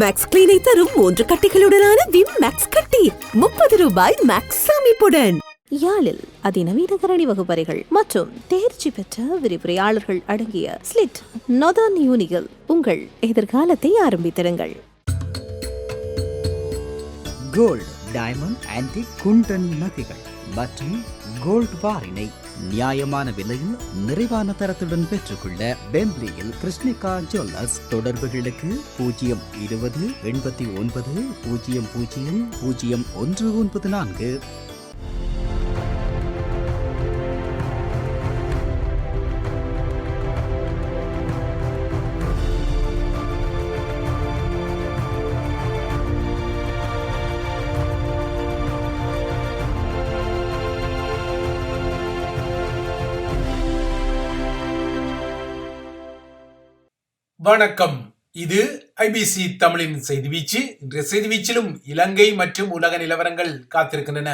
Maths கிளீனை தரும் மூன்று கட்டிகளுடனான Vim maths கட்டி. முப்பது ரூபாய் மேக்ஸ் அமைப்புடன் யாழில் அதிநவீன கரணி வகுப்பறைகள் மற்றும் தேர்ச்சி பெற்ற விரிவுரையாளர்கள் அடங்கிய ஸ்லிட் நொதான் யூனிகள் உங்கள் எதிர்காலத்தை ஆரம்பித்திருங்கள். கோல்ட் டைமண்ட் ஆன்டிக் குண்டன் நகைகள் மற்றும் கோல்ட் பாரினை நியாயமான விலையில் நிறைவான தரத்துடன் பெற்றுக்கொள்ள பெம்ப்லியில் கிருஷ்ணிகா ஜுவல்லர்ஸ் தொடர்புகளுக்கு பூஜ்ஜியம் இருபது எண்பத்தி ஒன்பது பூஜ்ஜியம் பூஜ்ஜியம் பூஜ்ஜியம் ஒன்று ஒன்பது நான்கு. வணக்கம். இது ஐபிசி தமிழின் செய்தி வீச்சு. இன்றைய செய்தி வீச்சிலும் இலங்கை மற்றும் உலக நிலவரங்கள் காத்திருக்கின்றன.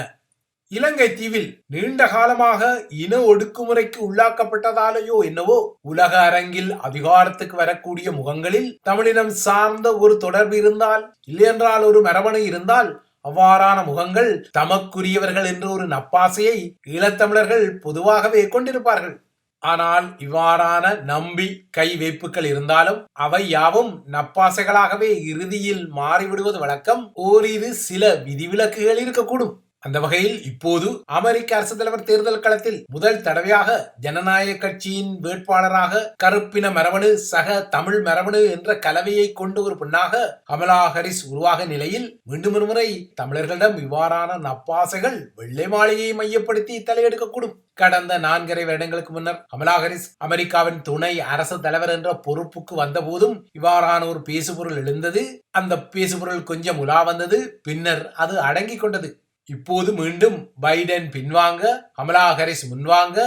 இலங்கை தீவில் நீண்ட காலமாக இன ஒடுக்குமுறைக்கு உள்ளாக்கப்பட்டதாலேயோ என்னவோ உலக அரங்கில் அதிகாரத்துக்கு வரக்கூடிய முகங்களில் தமிழினம் சார்ந்த ஒரு தொடர்பு இருந்தால் இல்லையென்றால் ஒரு மரபணு இருந்தால் அவ்வாறான முகங்கள் தமக்குரியவர்கள் என்ற ஒரு நப்பாசையை ஈழத்தமிழர்கள் பொதுவாகவே கொண்டிருப்பார்கள். ஆனால் இவ்வாறான நம்பி கை வைப்புகள் இருந்தாலும் அவை யாவும் நப்பாசைகளாகவே இறுதியில் மாறிவிடுவது வழக்கம். ஓரிரு சில விதிவிலக்குகள் இருக்கக்கூடும். அந்த வகையில் இப்போது அமெரிக்க அரசு தலைவர் தேர்தல் களத்தில் முதல் தடவையாக ஜனநாயக கட்சியின் வேட்பாளராக கருப்பின மரபணு சக தமிழ் மரபணு என்ற கலவையை கொண்டு ஒரு பெண்ணாக கமலா ஹரிஸ் உருவாக நிலையில் மீண்டும் ஒரு முறை தமிழர்களிடம் இவ்வாறான நப்பாசைகள் வெள்ளை மாளிகையை மையப்படுத்தி தலையெடுக்கக்கூடும். கடந்த நான்கரை வருடங்களுக்கு முன்னர் கமலா ஹாரிஸ் அமெரிக்காவின் துணை அரசு தலைவர் என்ற பொறுப்புக்கு வந்தபோதும் இவ்வாறான ஒரு பேசுபொருள் எழுந்தது. அந்த பேசுபொருள் கொஞ்சம் உலா வந்தது. பின்னர் அது அடங்கி கொண்டது. இப்போது மீண்டும் பைடன் பின்வாங்க கமலா ஹாரிஸ் முன்வாங்க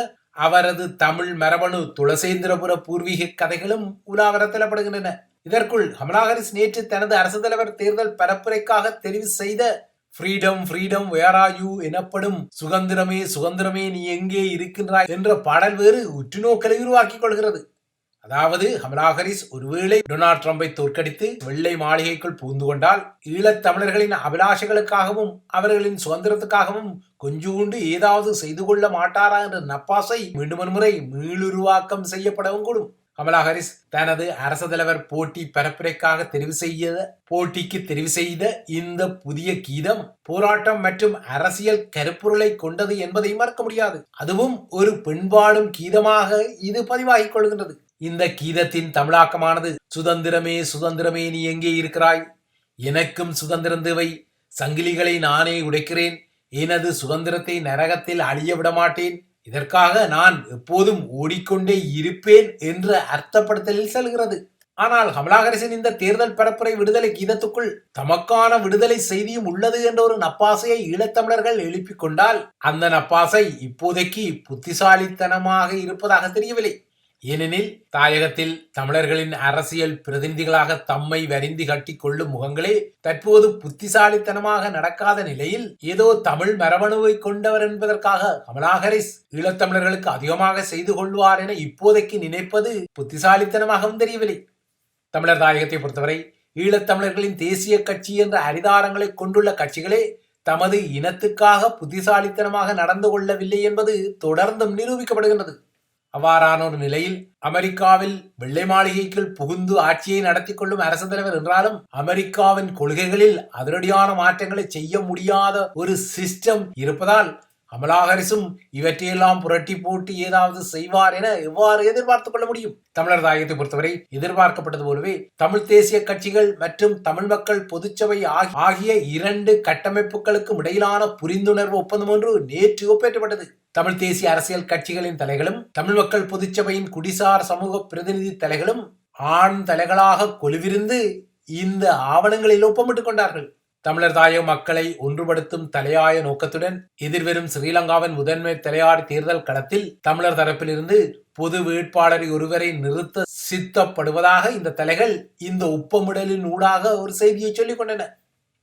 அவரது தமிழ் மரபணு துளசேந்திரபுர பூர்வீக கதைகளும் உலாவரத்தலப்படுகின்றன. இதற்குள் கமலா ஹாரிஸ் நேற்று தனது அரசு தலைவர் தேர்தல் பரப்புரைக்காக தெரிவு செய்த freedom freedom where are you எனப்படும். சுதந்திரமே சுதந்திரமே நீ எங்கே இருக்கின்றாய்? என்ற பாடல் வேறு உற்றுநோக்கலை உருவாக்கிக் கொள்கிறது. அதாவது கமலா ஹாரிஸ் ஒருவேளை டொனால்ட் ட்ரம்பை தோற்கடித்து வெள்ளை மாளிகைக்குள் புகுந்து கொண்டால் ஈழத் தமிழர்களின் அபிலாஷைகளுக்காகவும் அவர்களின் சுதந்திரத்துக்காகவும் கொஞ்சூண்டு ஏதாவது செய்து கொள்ள மாட்டாரா என்ற நப்பாசை மீண்டும் ஒரு முறை மீளுருவாக்கம் செய்யப்படவும் கூடும். கமலா ஹாரிஸ் தனது அரசு தலைவர் போட்டி பரப்புரைக்காக தெரிவு செய்த போட்டிக்கு தெரிவு செய்த இந்த புதிய கீதம் போராட்டம் மற்றும் அரசியல் கருப்பொருளை கொண்டது என்பதை மறக்க முடியாது. அதுவும் ஒரு பெண்பாடும் கீதமாக இது பதிவாகிக் கொள்கின்றது. இந்த கீதத்தின் தமிழாக்கமானது சுதந்திரமே சுதந்திரமே நீ எங்கே இருக்கிறாய்? எனக்கும் சுதந்திரம் தேவை. சங்கிலிகளை நானே உடைக்கிறேன். எனது சுதந்திரத்தை நரகத்தில் அழிய விட மாட்டேன் இதற்காக நான் எப்போதும் ஓடிக்கொண்டே இருப்பேன் என்ற அர்த்தப்படுத்தலில் செல்கிறது. ஆனால் கமலாகரசன் இந்த தேர்தல் பரப்புரை விடுதலை கீதத்துக்குள் தமக்கான விடுதலை செய்தியும் உள்ளது என்ற ஒரு நப்பாசையை ஈழத்தமிழர்கள் எழுப்பிக் கொண்டால் அந்த நப்பாசை இப்போதைக்கு புத்திசாலித்தனமாக இருப்பதாக தெரியவில்லை. ஏனெனில் தாயகத்தில் தமிழர்களின் அரசியல் பிரதிநிதிகளாக தம்மை வரிந்து கட்டி கொள்ளும் முகங்களே தற்போது புத்திசாலித்தனமாக நடக்காத நிலையில் ஏதோ தமிழ் மரபணுவை கொண்டவர் என்பதற்காக கமலாஹரிஸ் ஈழத்தமிழர்களுக்கு அதிகமாக செய்து கொள்வார் என இப்போதைக்கு நினைப்பது புத்திசாலித்தனமாகவும் தெரியவில்லை. தமிழர் தாயகத்தை பொறுத்தவரை ஈழத்தமிழர்களின் தேசிய கட்சி என்ற அரிதாரங்களை கொண்டுள்ள கட்சிகளே தமது இனத்துக்காக புத்திசாலித்தனமாக நடந்து கொள்ளவில்லை என்பது தொடர்ந்தும் நிரூபிக்கப்படுகின்றது. அவ்வாறான ஒரு நிலையில் அமெரிக்காவில் வெள்ளை மாளிகைக்குள் புகுந்து ஆட்சியை நடத்தி கொள்ளும் அரசு தலைவர் என்றாலும் அமெரிக்காவின் கொள்கைகளில் அதிரடியான மாற்றங்களை செய்ய முடியாத ஒரு சிஸ்டம் இருப்பதால் கமலா ஹாரிஸும் இவற்றையெல்லாம் புரட்டி போட்டு ஏதாவது செய்வார் என எவ்வாறு எதிர்பார்த்துக் கொள்ள முடியும்? தமிழர் தாயத்தை பொறுத்தவரை எதிர்பார்க்கப்பட்டது போலவே தமிழ் தேசிய கட்சிகள் மற்றும் தமிழ் மக்கள் பொதுச்சபை ஆகிய இரண்டு கட்டமைப்புகளுக்கும் இடையிலான புரிந்துணர்வு ஒப்பந்தம் ஒன்று நேற்று ஒப்பேற்றப்பட்டது. தமிழ் தேசிய அரசியல் கட்சிகளின் தலைகளும் தமிழ் மக்கள் பொதுச்சபையின் குடிசார் சமூக பிரதிநிதி தலைகளும் ஆண் தலைகளாக கொலுவிருந்து இந்த ஆவணங்களில் ஒப்பமிட்டுக் கொண்டார்கள். தமிழர் தாய மக்களை ஒன்றுபடுத்தும் தலையாய நோக்கத்துடன் எதிர்வரும் ஸ்ரீலங்காவின் முதன்மை தலையார் தேர்தல் களத்தில் தமிழர் தரப்பிலிருந்து பொது வேட்பாளரை ஒருவரை நிறுத்த சித்தப்படுவதாக இந்த தலைகள் இந்த ஒப்பமிடலின் ஊடாக ஒரு செய்தியை சொல்லிக் கொண்டன.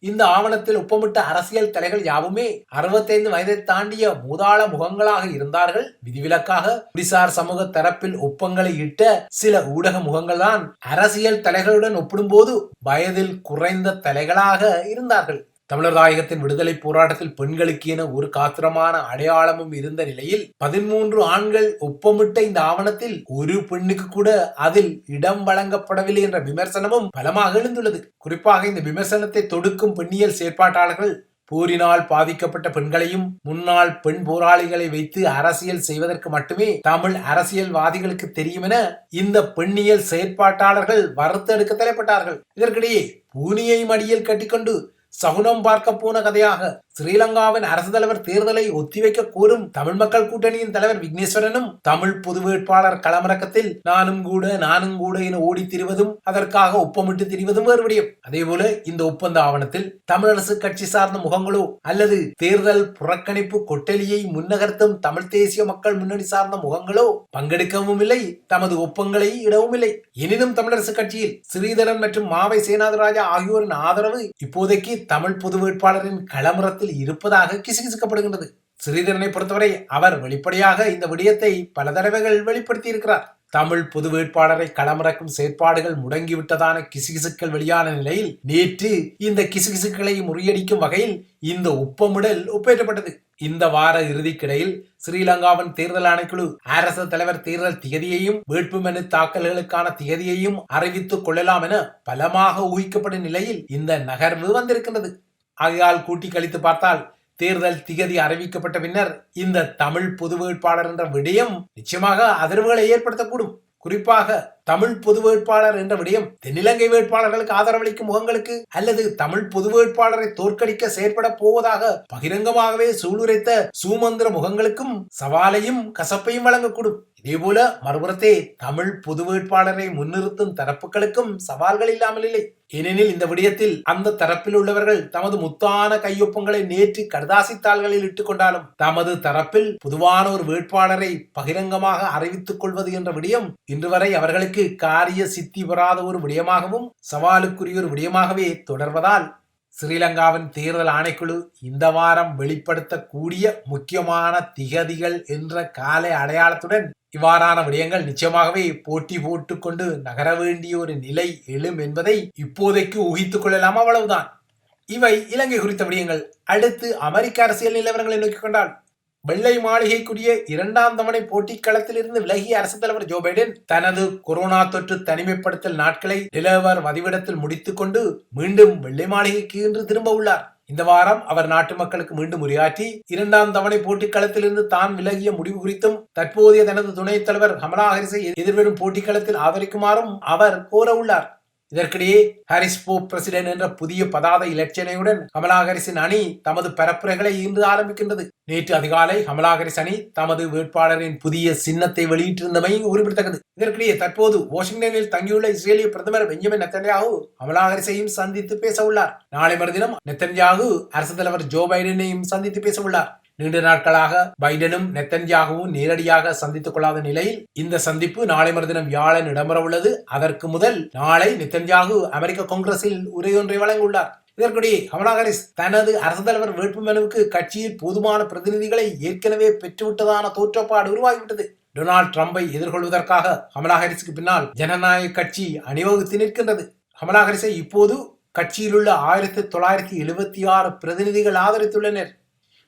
இந்த ஆவணத்தில் ஒப்பமிட்ட அரசியல் தலைகள் யாவுமே அறுபத்தைந்து வயதை தாண்டிய மூதாள முகங்களாக இருந்தார்கள். விதிவிலக்காக குடிசார் சமூக தரப்பில் ஒப்பங்களை இட்ட சில ஊடக முகங்கள்தான் அரசியல் தலைகளுடன் ஒப்பிடும்போது வயதில் குறைந்த தலைகளாக இருந்தார்கள். தமிழர் தாயகத்தின் விடுதலை போராட்டத்தில் பெண்களுக்கு என ஒரு காத்திரமான அடையாளமும் இருந்த நிலையில் பதிமூன்று ஆண்கள் ஒப்பமிட்ட இந்த ஆவணத்தில் ஒரு பெண்ணுக்கு கூட அதில் இடம் வழங்கப்படவில்லை என்ற விமர்சனமும் பலமாக எழுந்துள்ளது. குறிப்பாக இந்த விமர்சனத்தை தொடுக்கும் பெண்ணியல் செயற்பாட்டாளர்கள் போரினால் பாதிக்கப்பட்ட பெண்களையும் முன்னாள் பெண் போராளிகளை வைத்து அரசியல் செய்வதற்கு மட்டுமே தமிழ் அரசியல்வாதிகளுக்கு தெரியும் என இந்த பெண்ணியல் செயற்பாட்டாளர்கள் வறுத்தெடுக்க தலைப்பட்டார்கள். இதற்கிடையே பூனியை மடியில் கட்டிக்கொண்டு சகுனம் பார்க்க போன கதையாக ஸ்ரீலங்காவின் அரசு தலைவர் தேர்தலை ஒத்திவைக்க கோரும் தமிழ் மக்கள் கூட்டணியின் தலைவர் விக்னேஸ்வரனும் தமிழ் பொது வேட்பாளர் களமிறக்கத்தில் நானும் கூட நானும் கூட என ஓடி திரிவதும் அதற்காக ஒப்பமிட்டு திரிவதும் வேறு விடயம். அதேபோல இந்த ஒப்பந்த ஆவணத்தில் தமிழரசு கட்சி சார்ந்த முகங்களோ அல்லது தேர்தல் புறக்கணிப்பு கொட்டலியை முன்னகர்த்தும் தமிழ் தேசிய மக்கள் முன்னணி சார்ந்த முகங்களோ பங்கெடுக்கவும் இல்லை தமது ஒப்பங்களை இடவும் இல்லை. எனினும் தமிழரசு கட்சியில் ஸ்ரீதரன் மற்றும் மாவை சேனாதராஜா ஆகியோரின் ஆதரவு இப்போதைக்கு தமிழ் பொது வேட்பாளரின் களமிறத்தில் இருப்பதாக கிசுகிசுக்கப்படுகின்றது. ஸ்ரீதரனை பொறுத்தவரை அவர் வெளிப்படையாக இந்த விடயத்தை பல தடவைகள் வெளிப்படுத்தி இருக்கிறார் தமிழ் பொது வேட்பாளரை களமிறக்கும் செயற்பாடுகள் முடங்கிவிட்டதான கிசுகிசுக்கள் வெளியான நிலையில் நேற்று இந்த கிசுகிசுக்களை முறியடிக்கும் வகையில் இந்த ஒப்பமிடல் ஒப்பேற்றப்பட்டது. இந்த வார இறுதிக்கிடையில் ஸ்ரீலங்காவின் தேர்தல் ஆணைக்குழு அரசு தலைவர் தேர்தல் திகதியையும் வேட்புமனு தாக்கல்களுக்கான திகதியையும் அறிவித்துக் கொள்ளலாம் என பலமாக ஊகிக்கப்படும் நிலையில் இந்த நகர்வு வந்திருக்கின்றது. ஆகையால் கூட்டி கழித்து பார்த்தால் தேர்தல் திகதி அறிவிக்கப்பட்ட பின்னர் இந்த தமிழ் பொது வேட்பாளர் என்ற விடயம் நிச்சயமாக அதிர்வுகளை ஏற்படுத்தக்கூடும். குறிப்பாக தமிழ் பொது வேட்பாளர் என்ற விடயம் தென்னிலங்கை வேட்பாளர்களுக்கு ஆதரவளிக்கும் முகங்களுக்கு அல்லது தமிழ் பொது வேட்பாளரை தோற்கடிக்க செயற்பட போவதாக பகிரங்கமாகவே சூளுரைத்த சூமந்திர முகங்களுக்கும் சவாலையும் கசப்பையும் வழங்கக்கூடும். இதேபோல மறுபுறத்தே தமிழ் பொது வேட்பாளரை முன்னிறுத்தும் தரப்புகளுக்கும் சவால்கள் இல்லாமல் இல்லை. ஏனெனில் இந்த விடயத்தில் அந்த தரப்பில் உள்ளவர்கள் தமது முத்தான கையொப்பங்களை நேற்று கடதாசி தாள்களில் இட்டுக் கொண்டாலும் தமது தரப்பில் பொதுவான ஒரு வேட்பாளரை பகிரங்கமாக அறிவித்துக் கொள்வது என்ற விடயம் இன்று வரை அவர்களுக்கு காரிய சித்தி பெறாத ஒரு விடயமாகவும் சவாலுக்குரிய ஒரு விடயமாகவே தொடர்வதால் ஸ்ரீலங்காவின் தேர்தல் ஆணைக்குழு இந்த வாரம் வெளிப்படுத்தக்கூடிய முக்கியமான திகதிகள் என்ற கால அடையாளத்துடன் இவ்வாறான விடயங்கள் நிச்சயமாகவே போட்டி போட்டுக்கொண்டு நகர வேண்டிய ஒரு நிலை எழும் என்பதை இப்போதைக்கு ஊகித்துக் கொள்ளலாம் அவ்வளவுதான். இவை இலங்கை குறித்த விடயங்கள். அடுத்து அமெரிக்க அரசியல் நிலவரங்களை நோக்கிக் கொண்டால் வெள்ளை மாளிகைக்குரிய இரண்டாம் தவணை போட்டிக் களத்திலிருந்து விலகிய அரசு தலைவர் ஜோ பைடன் தனது கொரோனா தொற்று தனிமைப்படுத்தல் நாட்களை நிலவர் வதிவிடத்தில் முடித்துக் கொண்டு மீண்டும் வெள்ளை மாளிகைக்கு இன்று திரும்ப உள்ளார். இந்த வாரம் அவர் நாட்டு மக்களுக்கு மீண்டும் உரையாற்றி இரண்டாம் தவணை போட்டிக் களத்திலிருந்து தான் விலகிய முடிவு குறித்தும் தற்போதைய தனது துணைத் தலைவர் கமலா ஹாரிஸை எதிர்வரும் போட்டிக் களத்தில் ஆதரிக்குமாறும் அவர் கோர உள்ளார். இதற்கிடையே ஹாரிஸ் போப் பிரசிடென்ட் என்ற புதிய பதாத இலட்சணையுடன் கமலா ஹாரிஸின் அணி தமது பரப்புரைகளை இன்று ஆரம்பிக்கின்றது. நேற்று அதிகாலை கமலா ஹாரிஸ் அணி தமது வேட்பாளரின் புதிய சின்னத்தை வெளியிட்டிருந்தமை குறிப்பிடத்தக்கது இதற்கிடையே தற்போது வாஷிங்டனில் தங்கியுள்ள இஸ்ரேலிய பிரதமர் பெஞ்சமின் நெத்தன்யாகு கமலா ஹாரிஸையும் சந்தித்து பேச உள்ளார் நாளை மறுதினம் நெத்தன்யாகு அரசு தலைவர் ஜோ பைடனையும் சந்தித்து பேச உள்ளார் நீண்ட நாட்களாக பைடனும் நெத்தன்யாகவும் நேரடியாக சந்தித்துக் கொள்ளாத நிலையில் இந்த சந்திப்பு நாளை மறுதினம் வியாழன் இடம்பெற உள்ளது. அதற்கு முதல் நாளை நெத்தன்யாகு அமெரிக்க காங்கிரஸில் உரையொன்றை வழங்கியுள்ளார். இதற்கிடையே கமலா ஹாரிஸ் தனது அரசு தலைவர் வேட்புமனுவுக்கு கட்சியில் போதுமான பிரதிநிதிகளை ஏற்கனவே பெற்றுவிட்டதான தோற்றப்பாடு உருவாகிவிட்டது. டொனால்ட் ட்ரம்பை எதிர்கொள்வதற்காக கமலா ஹாரிஸுக்கு பின்னால் ஜனநாயக கட்சி அணிவகுத்து நிற்கின்றது. கமலா ஹாரிஸை இப்போது கட்சியிலுள்ள ஆயிரத்தி தொள்ளாயிரத்தி எழுபத்தி ஆறு பிரதிநிதிகள் ஆதரித்துள்ளனர்.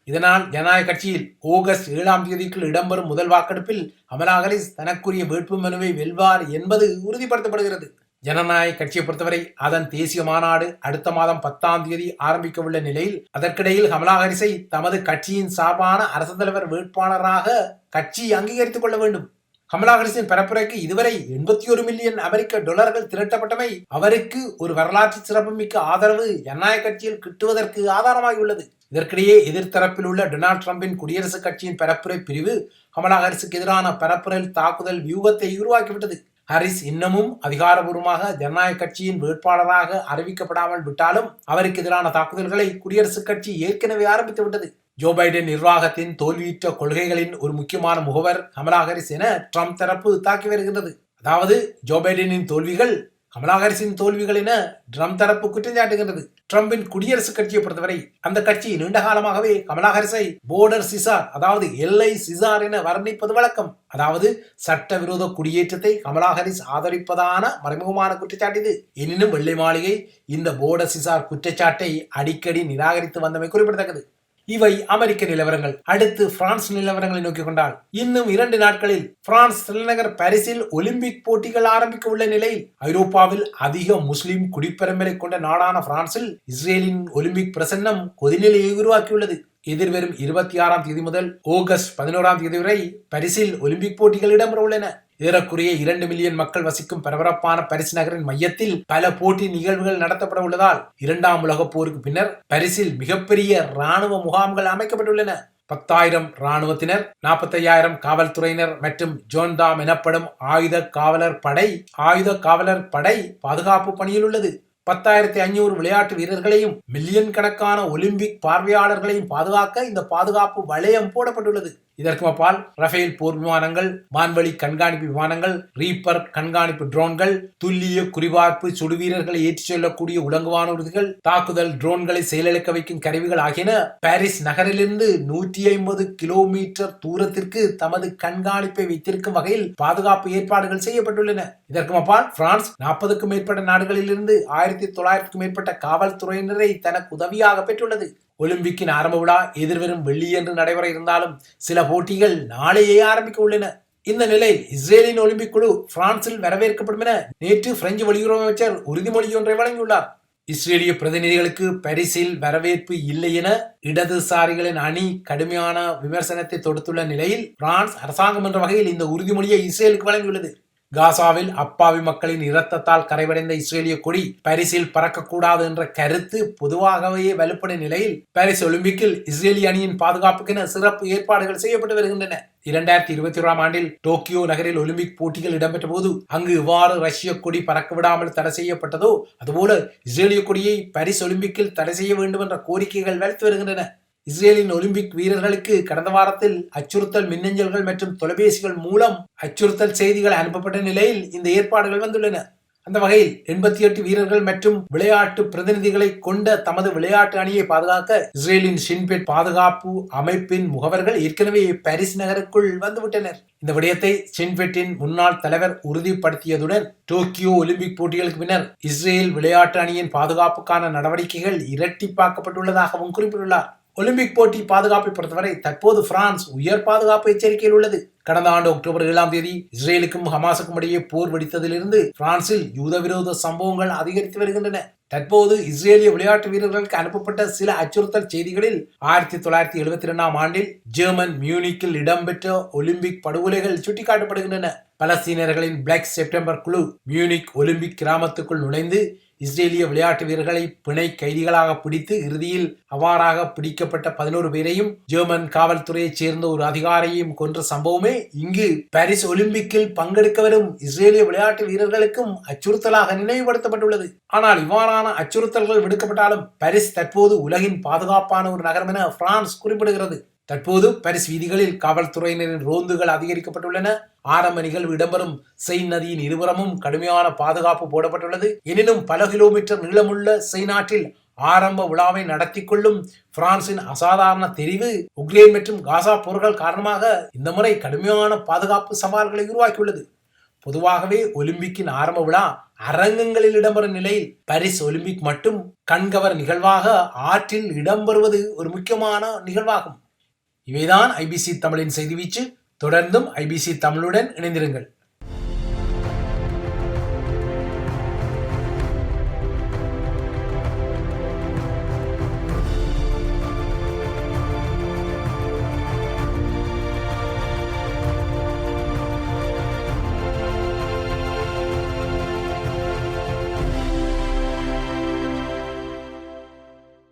இதனால் ஜனநாயக கட்சியில் ஆகஸ்ட் ஏழாம் தேதிக்குள் இடம்பெறும் முதல் வாக்கெடுப்பில் கமலா ஹாரிஸ் தனக்குரிய வேட்புமனுவை வெல்வார் என்பது உறுதிப்படுத்தப்படுகிறது. ஜனநாயக கட்சியை பொறுத்தவரை அதன் தேசிய மாநாடு அடுத்த மாதம் பத்தாம் தேதி ஆரம்பிக்க உள்ள நிலையில் அதற்கிடையில் கமலா ஹாரிஸை தமது கட்சியின் சார்பான அரசு தலைவர் வேட்பாளராக கட்சி அங்கீகரித்துக் கொள்ள வேண்டும். கமலா ஹாரிஸின் பரப்புரைக்கு இதுவரை எண்பத்தி ஒரு மில்லியன் அமெரிக்க டொலர்கள் திரட்டப்பட்டமை அவருக்கு ஒரு வரலாற்று சிறப்புமிக்க ஆதரவு ஜனநாயக கட்சியில் கிட்டுவதற்கு ஆதாரமாகியுள்ளது. இதற்கிடையே எதிர்த்தரப்பில் உள்ள டொனால்ட் ட்ரம்பின் குடியரசுக் கட்சியின் பரப்புரை பிரிவு கமலா ஹாரிஸுக்கு எதிரான பரப்புரையில் தாக்குதல் வியூகத்தை உருவாக்கிவிட்டது. ஹாரிஸ் இன்னமும் அதிகாரபூர்வமாக ஜனநாயக கட்சியின் வேட்பாளராக அறிவிக்கப்படாமல் விட்டாலும் அவருக்கு எதிரான தாக்குதல்களை குடியரசுக் கட்சி ஏற்கனவே ஆரம்பித்து விட்டது. ஜோ பைடன் நிர்வாகத்தின் தோல்வியுற்ற கொள்கைகளின் ஒரு முக்கியமான முகவர் கமலா ஹாரிஸ் என ட்ரம்ப் தரப்பு தாக்கி வருகின்றது. அதாவது ஜோ பைடனின் தோல்விகள் கமலா ஹாரிஸின் தோல்விகள் என ட்ரம்ப் தரப்பு குற்றம் சாட்டுகின்றது ட்ரம்பின் குடியரசுக் கட்சியை பொறுத்தவரை அந்த கட்சி நீண்ட காலமாகவே கமலா ஹாரிஸை போர்டர் சிசார் அதாவது எல்லை சிசார் என வர்ணிப்பது வழக்கம். அதாவது சட்டவிரோத குடியேற்றத்தை கமலா ஹாரிஸ் ஆதரிப்பதான மறைமுகமான குற்றச்சாட்டு இது. எனினும் வெள்ளை மாளிகை இந்த போர்டர் சிசார் குற்றச்சாட்டை அடிக்கடி நிராகரித்து வந்தமை குறிப்பிடத்தக்கது. இவை அமெரிக்க நிலவரங்கள். அடுத்து பிரான்ஸ் நிலவரங்களை நோக்கி கொண்டால் இன்னும் இரண்டு நாட்களில் பிரான்ஸ் தலைநகர் பாரிஸில் ஒலிம்பிக் போட்டிகள் ஆரம்பிக்க உள்ள நிலையில் ஐரோப்பாவில் அதிக முஸ்லிம் குடிப்பெரும்பலை கொண்ட நாடான பிரான்சில் இஸ்ரேலின் ஒலிம்பிக் பிரசன்னம் கொதிநிலையை உருவாக்கியுள்ளது. எதிர்வரும் இருபத்தி ஆறாம் தேதி முதல் ஆகஸ்ட் பதினோராம் தேதி வரை பரிசில் ஒலிம்பிக் போட்டிகள் இடம்பெற உள்ளன. ஏறக்குறைய இரண்டு மில்லியன் மக்கள் வசிக்கும் பரபரப்பான பரிசு நகரின் மையத்தில் பல போட்டி நிகழ்வுகள் நடத்தப்பட உள்ளதால் இரண்டாம் உலகப் போருக்கு பின்னர் பரிசில் மிகப்பெரிய ராணுவ முகாம்கள் அமைக்கப்பட்டுள்ளன. பத்தாயிரம் ராணுவத்தினர் நாற்பத்தையாயிரம் காவல்துறையினர் மற்றும் ஜோன்தாம் எனப்படும் ஆயுத காவலர் படை ஆயுத காவலர் படை பாதுகாப்பு பணியில் உள்ளது. பத்தாயிரத்தி ஐநூறு விளையாட்டு வீரர்களையும் மில்லியன் கணக்கான ஒலிம்பிக் பார்வையாளர்களையும் பாதுகாக்க இந்த பாதுகாப்பு வளையம் போடப்பட்டுள்ளது. இதற்கு அப்பால் ரஃபேல் போர் விமானங்கள் வான்வழி கண்காணிப்பு விமானங்கள் ரீப்பர் கண்காணிப்பு ட்ரோன்கள் துல்லிய குறிபார்ப்பு சுடுவீரர்களை ஏற்றிச் செல்லக்கூடிய உலங்குவானூர்திகள் தாக்குதல் ட்ரோன்களை செயலிழக்க வைக்கும் கருவிகள் ஆகியன பாரிஸ் நகரிலிருந்து நூற்றி ஐம்பது கிலோமீட்டர் தூரத்திற்கு தமது கண்காணிப்பை வைத்திருக்கும் வகையில் பாதுகாப்பு ஏற்பாடுகள் செய்யப்பட்டுள்ளன. இதற்கு அப்பால் பிரான்ஸ் நாற்பதுக்கும் மேற்பட்ட நாடுகளிலிருந்து ஆயிரத்தி தொள்ளாயிரத்துக்கும் மேற்பட்ட காவல்துறையினரை தனக்கு உதவியாக பெற்றுள்ளது. ஒலிம்பிக்கின் ஆரம்ப விழா எதிர்வரும் வெள்ளியன்று நடைபெற இருந்தாலும் சில போட்டிகள் நாளையே ஆரம்பிக்க உள்ளன. இந்த நிலையில் இஸ்ரேலின் ஒலிம்பிக் குழு பிரான்சில் வரவேற்கப்படும் என நேற்று பிரெஞ்சு வெளியுறவு அமைச்சர் உறுதிமொழி ஒன்றை வழங்கியுள்ளார். இஸ்ரேலிய பிரதிநிதிகளுக்கு பரிசில் வரவேற்பு இல்லை என இடதுசாரிகளின் அணி கடுமையான விமர்சனத்தை தொடுத்துள்ள நிலையில் பிரான்ஸ் அரசாங்கம் என்ற வகையில் இந்த உறுதிமொழியை இஸ்ரேலுக்கு வழங்கியுள்ளது. காசாவில் அப்பாவி மக்களின் இரத்தத்தால் கரைவடைந்த இஸ்ரேலிய கொடி பரிசில் பறக்கக்கூடாது என்ற கருத்து பொதுவாகவே வலுப்படும் நிலையில் பாரிஸ் ஒலிம்பிக்கில் இஸ்ரேலிய அணியின் பாதுகாப்புக்கென சிறப்பு ஏற்பாடுகள் செய்யப்பட்டு வருகின்றன. இரண்டாயிரத்தி இருபத்தி ஓராம் ஆண்டில் டோக்கியோ நகரில் ஒலிம்பிக் போட்டிகள் இடம்பெற்ற போது அங்கு இவ்வாறு ரஷ்ய கொடி பறக்க விடாமல் தடை செய்யப்பட்டதோ அதுபோல இஸ்ரேலிய கொடியை பாரிஸ் ஒலிம்பிக்கில் தடை செய்ய வேண்டும் என்ற கோரிக்கைகள் வலுத்து வருகின்றன. இஸ்ரேலின் ஒலிம்பிக் வீரர்களுக்கு கடந்த வாரத்தில் அச்சுறுத்தல் மின்னஞ்சல்கள் மற்றும் தொலைபேசிகள் மூலம் அச்சுறுத்தல் செய்திகள் அனுப்பப்பட்ட நிலையில் இந்த ஏற்பாடுகள் வந்துள்ளன. அந்த வகையில் எண்பத்தி எட்டு வீரர்கள் மற்றும் விளையாட்டு பிரதிநிதிகளை கொண்ட தமது விளையாட்டு அணியை பாதுகாக்க இஸ்ரேலின் ஷின்பெட் பாதுகாப்பு அமைப்பின் முகவர்கள் ஏற்கனவே பாரிஸ் நகருக்குள் வந்துவிட்டனர். இந்த விடயத்தை ஷின்பெட்டின் முன்னாள் தலைவர் உறுதிப்படுத்தியதுடன் டோக்கியோ ஒலிம்பிக் போட்டிகளுக்கு பின்னர் இஸ்ரேல் விளையாட்டு அணியின் பாதுகாப்புக்கான நடவடிக்கைகள் இரட்டிப்பாக்கப்பட்டுள்ளதாகவும் குறிப்பிட்டுள்ளார். ஒலிம்பிக் போட்டி பாதுகாப்பை பொறுத்தவரை தற்போது பிரான்ஸ் உயர் பாதுகாப்பு எச்சரிக்கையில் உள்ளது. கடந்த ஆண்டு அக்டோபர் ஏழாம் தேதி இஸ்ரேலுக்கும் ஹமாஸுக்கும் இடையே போர் வெடித்ததிலிருந்து பிரான்சில் யூத விரோத சம்பவங்கள் அதிகரித்து வருகின்றன. தற்போது இஸ்ரேலிய விளையாட்டு வீரர்களுக்கு அனுப்பப்பட்ட சில அச்சுறுத்தல் செய்திகளில் ஆயிரத்தி தொள்ளாயிரத்தி எழுபத்தி இரண்டாம் ஆண்டில் ஜெர்மன் மியூனிக்கில் இடம்பெற்ற ஒலிம்பிக் படுகொலைகள் சுட்டிக்காட்டப்படுகின்றன. பலஸ்தீனர்களின் பிளாக் செப்டம்பர் குழு மியூனிக் ஒலிம்பிக் கிராமத்துக்குள் நுழைந்து இஸ்ரேலிய விளையாட்டு வீரர்களை பிணை கைதிகளாக பிடித்து இறுதியில் அவ்வாறாக பிடிக்கப்பட்ட பதினோரு பேரையும் ஜெர்மன் காவல்துறையைச் சேர்ந்த ஒரு அதிகாரியையும் கொன்ற சம்பவமே இங்கு பாரிஸ் ஒலிம்பிக்கில் பங்கெடுக்க வரும் இஸ்ரேலிய விளையாட்டு வீரர்களுக்கும் அச்சுறுத்தலாக நினைவுபடுத்தப்பட்டுள்ளது. ஆனால் இவ்வாறான அச்சுறுத்தல்கள் விடுக்கப்பட்டாலும் பாரிஸ் தற்போது உலகின் பாதுகாப்பான ஒரு நகரம் என பிரான்ஸ் குறிப்பிடுகிறது. தற்போது பரிஸ் வீதிகளில் காவல்துறையினரின் ரோந்துகள் அதிகரிக்கப்பட்டுள்ளன. ஆரம்ப நிகழ்வு இடம்பெறும் செயின் நதியின் இருபுறமும் கடுமையான பாதுகாப்பு போடப்பட்டுள்ளது. எனினும் பல கிலோமீட்டர் நீளமுள்ள செய் நாட்டில் ஆரம்ப விழாவை நடத்தி கொள்ளும் பிரான்சின் அசாதாரண தெரிவு உக்ரைன் மற்றும் காசா போர்கள் காரணமாக இந்த முறை கடுமையான பாதுகாப்பு சவால்களை உருவாக்கியுள்ளது. பொதுவாகவே ஒலிம்பிக்கின் ஆரம்ப விழா அரங்கங்களில் இடம்பெறும் நிலையில் பாரிஸ் ஒலிம்பிக் மட்டும் கண்கவர் நிகழ்வாக ஆற்றில் இடம்பெறுவது ஒரு முக்கியமான நிகழ்வாகும். இவைதான் ஐபிசி தமிழின் செய்தி வீச்சு. தொடர்ந்தும் ஐபிசி தமிழுடன் இணைந்திருங்கள்.